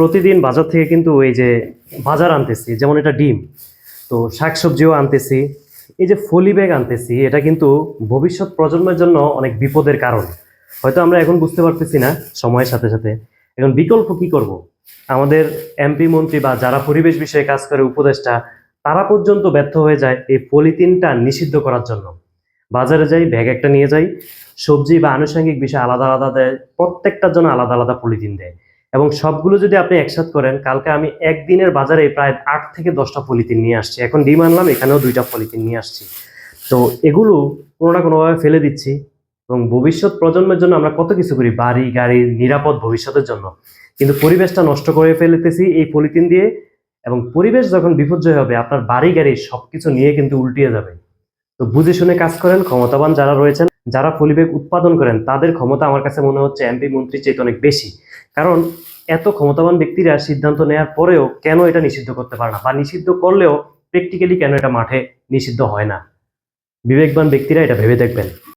প্রতিদিন বাজার থেকে কিন্তু এই যে বাজার আনতেছি, যেমন এটা ডিম, তো শাকসবজিও আনতেছি, এই যে ফলি ব্যাগ আনতেছি, এটা কিন্তু ভবিষ্যৎ প্রজন্মের জন্য অনেক বিপদের কারণ। হয়তো আমরা এখন বুঝতে পারতেছি না সময়ের সাথে সাথে। এখন বিকল্প কি করব? আমাদের এমপি মন্ত্রী বা যারা পরিবেশ বিষয়ে কাজ করে উপদেষ্টা, তারা পর্যন্ত ব্যর্থ হয়ে যায় এই পলিথিনটা নিষিদ্ধ করার জন্য। বাজারে যাই, ব্যাগ একটা নিয়ে যাই, সবজি বা আনুষঙ্গিক বিষয় আলাদা আলাদা দেয়, প্রত্যেকটার জন্য আলাদা আলাদা পলিথিন দেয়। এবং সবগুলো যদি আপনি একসাথ করেন, কালকে আমি একদিনের বাজারে প্রায় আট থেকে দশটা পলিথিন নিয়ে আসছি। এখন ডিম আনলাম, এখানেও দুইটা পলিথিন নিয়ে আসছি। তো এগুলো কোনো না কোনোভাবে ফেলে দিচ্ছি এবং ভবিষ্যৎ প্রজন্মের জন্য আমরা কত কিছু করি? বাড়ি, গাড়ি, নিরাপদ ভবিষ্যতের জন্য। কিন্তু পরিবেশটা নষ্ট করে ফেলতেছি এই পলিথিন দিয়ে এবং পরিবেশ যখন বিপর্যয় হবে, আপনার বাড়ি, গাড়ি সবকিছু নিয়ে কিন্তু উল্টিয়ে যাবে। তো বুঝে শুনে কাজ করেন, ক্ষমতাবান যারা রয়েছেন, যারা পলিবেগ উৎপাদন করেন, তাদের ক্ষমতা আমার কাছে মনে হচ্ছে এমপি মন্ত্রীর চেয়ে অনেক বেশি। কারণ এত ক্ষমতাবান ব্যক্তিরা সিদ্ধান্ত নেওয়ার পরেও কেন এটা নিষিদ্ধ করতে পারে না? বা নিষিদ্ধ করলেও প্র্যাকটিক্যালি কেন এটা মাঠে নিষিদ্ধ হয় না? বিবেকবান ব্যক্তিরা এটা ভেবে দেখবেন।